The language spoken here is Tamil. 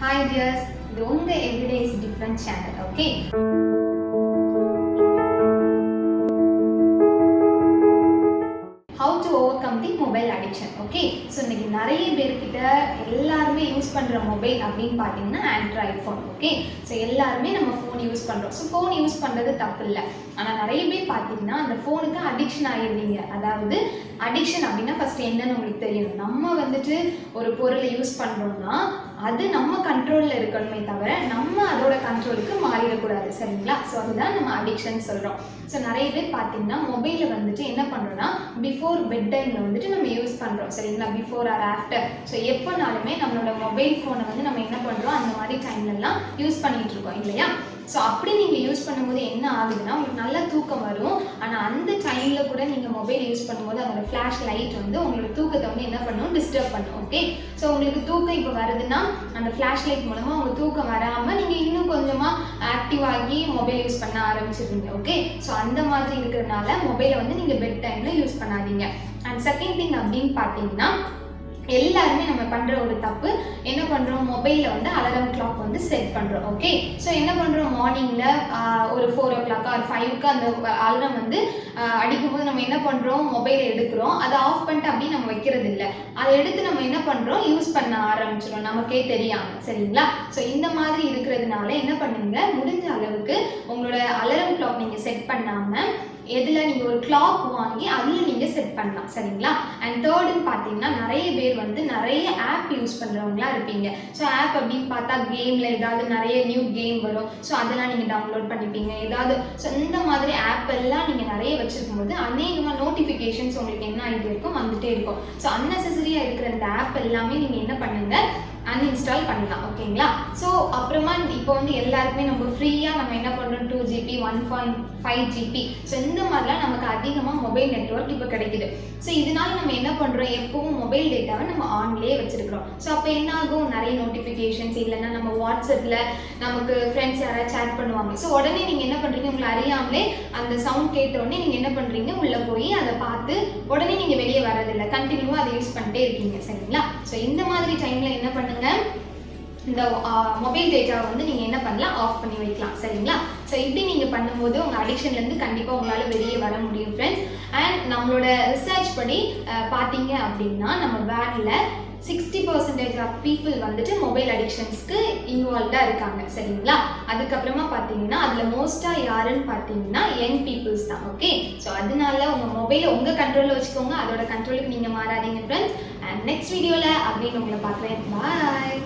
ஹாய் டியர்ஸ் இது உங்க everyday is different channel okay addiction okay so இன்னைக்கு நிறைய பேர்கிட்ட எல்லாருமே யூஸ் பண்ணுற மொபைல் அப்படின்னு பார்த்தீங்கன்னா ஆண்ட்ராய்ட் ஃபோன் ஓகே ஸோ எல்லாருமே நம்ம ஃபோன் யூஸ் பண்ணுறோம் ஸோ ஃபோன் யூஸ் பண்ணுறது தப்பு இல்லை ஆனால் நிறைய பேர் பார்த்தீங்கன்னா அந்த ஃபோனுக்கு அடிக்ஷன் ஆகிடுவீங்க அதாவது அடிக்ஷன் அப்படின்னா ஃபர்ஸ்ட் என்னன்னு உங்களுக்கு தெரியும். நம்ம வந்துட்டு ஒரு பொருளை யூஸ் பண்ணுறோம்னா அது நம்ம கண்ட்ரோலில் இருக்கணுமே தவிர நம்ம அதோட கண்ட்ரோலுக்கு மாறிடக்கூடாது. சரிங்களா? ஸோ அதுதான் நம்ம அடிக்ஷன் சொல்கிறோம் ஸோ நிறைய பேர் பார்த்தீங்கன்னா மொபைலில் வந்துட்டு என்ன பண்ணுறோம்னா பிஃபோர் பெட் டைமில் வந்துட்டு நம்ம யூஸ் பண்ணுறோம் சரிங்களா? பிஃபோர் ஆர் ஆஃப்டர் ஸோ எப்போனாலுமே நம்மளோட மொபைல் ஃபோனை வந்து நம்ம என்ன பண்ணுறோம் அந்த மாதிரி டைம்லலாம் யூஸ் பண்ணிகிட்டு இருக்கோம் இல்லையா? ஸோ அப்படி நீங்கள் யூஸ் பண்ணும்போது என்ன ஆகுதுன்னா உங்களுக்கு நல்ல தூக்கம் வரும். ஆனால் அந்த டைமில் கூட நீங்கள் மொபைல் யூஸ் பண்ணும்போது அதோட ஃப்ளாஷ் லைட் வந்து உங்களோட தூக்கத்தை வந்து என்ன பண்ணும்? டிஸ்டர்ப் பண்ணும் ஓகே ஸோ உங்களுக்கு தூக்கம் இப்போ வருதுன்னா அந்த ஃப்ளாஷ் லைட் மூலமாக உங்கள் தூக்கம் வராமல் நீங்கள் கொஞ்சமாக ஆக்டிவ் ஆகி மொபைல் யூஸ் பண்ண ஆரம்பிச்சிருவீங்க ஓகே ஸோ அந்த மாதிரி இருக்கிறதுனால மொபைலை வந்து நீங்கள் பெட் டைமில் யூஸ் பண்ணாதீங்க. அண்ட் செகண்ட் திங் அப்படின்னு பார்த்தீங்கன்னா எல்லாருமே நம்ம பண்ணுற ஒரு தப்பு என்ன பண்ணுறோம் மொபைலில் வந்து அலாரம் கிளாக் வந்து செட் பண்ணுறோம் ஓகே ஸோ என்ன பண்ணுறோம் மார்னிங்கில் ஒரு ஃபோர் ஓ கிளாக்கா ஒரு ஃபைவ்க்கு அந்த அலாரம் வந்து அடிக்கும்போது நம்ம என்ன பண்ணுறோம் மொபைலை எடுக்கிறோம். அதை ஆஃப் பண்ணிட்டு அப்படியே நம்ம வைக்கிறது இல்லை அதை எடுத்து நம்ம என்ன பண்ணுறோம் யூஸ் பண்ண ஆரம்பிச்சிடும் நமக்கே தெரியாமல் சரிங்களா? ஸோ இந்த மாதிரி இருக்கிறதுனால என்ன பண்ணுங்க? முடிஞ்ச அளவுக்கு உங்களோட அலாரம் கிளாக் நீங்கள் செட் பண்ணாமல் எதில் நீங்கள் ஒரு கிளாக் வாங்கி அதில் நீங்கள் செட் பண்ணலாம் சரிங்களா? அண்ட் தேர்டுன்னு பார்த்தீங்கன்னா நிறைய பேர் வந்து நிறைய ஆப் யூஸ் பண்ணுறவங்களா இருப்பீங்க. ஸோ ஆப் அப்படின்னு பார்த்தா கேமில் ஏதாவது நிறைய நியூ கேம் வரும். ஸோ அதெல்லாம் நீங்கள் டவுன்லோட் பண்ணிப்பீங்க. ஏதாவது ஸோ இந்த மாதிரி ஆப் எல்லாம் நீங்கள் நிறைய வச்சுருக்கும் போது அநேகமாக நோட்டிஃபிகேஷன்ஸ் உங்களுக்கு என்ன ஆகிட்டு இருக்கும் வந்துட்டே இருக்கும். ஸோ அன்னெசரியாக இருக்கிற இந்த ஆப் எல்லாமே நீங்கள் என்ன பண்ணுங்க அன்இன்ஸ்டால் பண்ணலாம் ஓகேங்களா? ஸோ அப்புறமா இப்போ வந்து எல்லாருக்குமே நம்ம ஃப்ரீயாக நம்ம என்ன பண்ணுறோம் two GB one point five GB so இந்த மாதிரிலாம் நமக்கு அதிகமாக மொபைல் நெட்ஒர்க் இப்போ கிடைக்குது. ஸோ இதனால நம்ம என்ன பண்ணுறோம் எப்பவும் மொபைல் டேட்டாவை நம்ம ஆன்லேயே வச்சிருக்கிறோம். ஸோ அப்போ என்ன ஆகும் நிறைய நோட்டிஃபிகேஷன்ஸ் இல்லைன்னா வாட்ஸ்அப்பில் நமக்கு ஃப்ரெண்ட்ஸ் யாராவது சேட் பண்ணுவாங்க. ஸோ உடனே நீங்கள் என்ன பண்ணுறீங்க உங்களை அறியாமலே அந்த சவுண்ட் கேட்ட உடனே நீங்கள் என்ன பண்ணுறீங்க உள்ளே போய் அதை பார்த்து உடனே நீங்கள் வெளியே வரதில்லை கண்டினியூவாக அதை யூஸ் பண்ணிட்டே இருக்கீங்க. சரிங்களா? ஸோ இந்த மாதிரி டைமில் என்ன பண்ணுங்கள் இந்த மொபைல் டேட்டாவை வந்து நீங்கள் என்ன பண்ணலாம்? ஆஃப் பண்ணி வைக்கலாம். சரிங்களா? ஸோ இப்படி நீங்கள் பண்ணும்போது உங்கள் அடிக்ஷன்லேருந்து கண்டிப்பாக உங்களால் வெளியே வர முடியும் ஃப்ரெண்ட்ஸ் அண்ட் நம்மளோட ரிசர்ச் படி பார்த்தீங்க அப்படின்னா நம்ம வேனில் சிக்ஸ்டி பர்சன்டேஜ் ஆஃப் பீப்புள் வந்துட்டு மொபைல் அடிக்ஷன்ஸ்க்கு இன்வால்வ்டாக இருக்காங்க சரிங்களா? அதுக்கப்புறமா பார்த்தீங்கன்னா அதில் மோஸ்ட்டாக யாருன்னு பார்த்தீங்கன்னா யங் பீப்புள்ஸ் தான் ஓகே ஸோ அதனால உங்கள் மொபைலை உங்கள் கண்ட்ரோலில் வச்சுக்கோங்க. அதோட கண்ட்ரோலுக்கு நீங்கள் மாறாதீங்க ஃப்ரெண்ட்ஸ் அண்ட் நெக்ஸ்ட் வீடியோவில் அப்படின்னு உங்களை பார்க்குறேன். பாய்